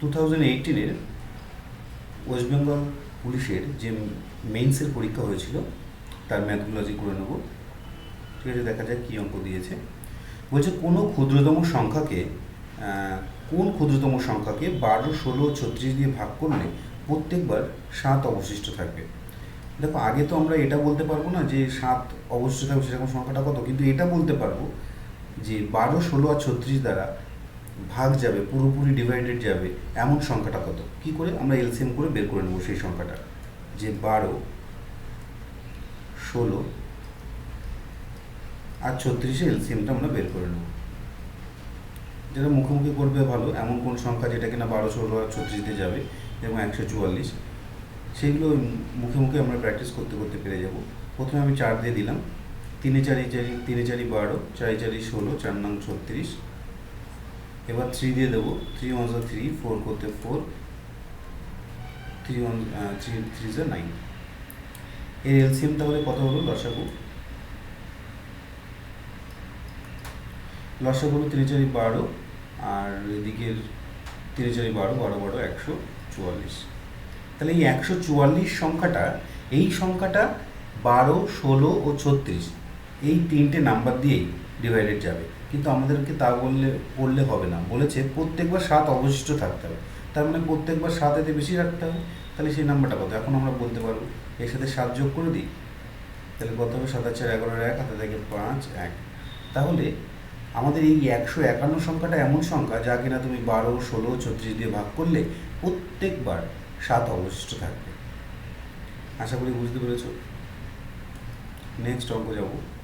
Two thousand এইটিনের পুলিশের যে মেইনসের পরীক্ষা হয়েছিল, তার ম্যাথগুলোজি করে নেব। ঠিক আছে, দেখা যাক কী অঙ্ক দিয়েছে। বলছে, কোনো ক্ষুদ্রতম সংখ্যাকে কোন ক্ষুদ্রতম সংখ্যাকে বারো, ষোলো, ছত্রিশ দিয়ে ভাগ করলে প্রত্যেকবার সাত অবশিষ্ট থাকবে। দেখো, আগে তো আমরা এটা বলতে পারব না যে সাত অবশিষ্ট থাকবে, সেরকম সংখ্যাটা কত? কিন্তু এটা বলতে পারব যে বারো, ষোলো আর ছত্রিশ দ্বারা ভাগ যাবে, পুরোপুরি ডিভাইডেড যাবে, এমন সংখ্যাটা কত? কি করে? আমরা এলসিএম করে বের করে নেব সেই সংখ্যাটা। যে বারো, ষোলো আর ছত্রিশে এলসিএমটা আমরা বের করে নেব। যেটা মুখোমুখি করবে ভালো, এমন কোন সংখ্যা যেটা কিনা বারো, ষোলো আর ছত্রিশতে যাবে এবং একশো চুয়াল্লিশ, সেগুলো মুখে মুখে আমরা প্র্যাকটিস করতে করতে পেরে যাব। প্রথমে আমি চার দিয়ে দিলাম। তিনে চারি চারি, তিনে চারি বারো, চারি চারি ষোলো, চার নং ছত্রিশ এবার থ্রি দিয়ে দেবো। থ্রি ওয়ান জা থ্রি ফোর করতে four three one three three জা নাইন এর এলসিএম তাহলে কত হলো? লসাগু। লসাগু হলো তিনে চারি বারো, আর এদিকের তিনে চারি বারো বারো বারো, একশো চুয়াল্লিশ। তাহলে এই একশো চুয়াল্লিশ সংখ্যাটা, এই সংখ্যাটা বারো, ষোলো ও ছত্রিশ, এই তিনটে নাম্বার দিয়েই ডিভাইডেড যাবে। কিন্তু আমাদেরকে তা বললে বললে হবে না। বলেছে, প্রত্যেকবার সাত অবশিষ্ট থাকতে হবে। তার মানে প্রত্যেকবার সাত এতে বেশি রাখতে হবে? তাহলে সেই নাম্বারটা কত? এখন আমরা বলতে পারব, এর সাথে সাত যোগ করে দিই। তাহলে কত হবে? সাত চার এগারোর এক, হাতে থেকে পাঁচ, এক। তাহলে আমাদের এই একশো একান্ন সংখ্যাটা এমন সংখ্যা যা কিনা তুমি বারো, ষোলো, ছত্রিশ দিয়ে ভাগ করলে প্রত্যেকবার সাত অবশিষ্ট থাকবে। আশা করি বুঝতে পেরেছ? নেক্সট অঙ্ক যাব।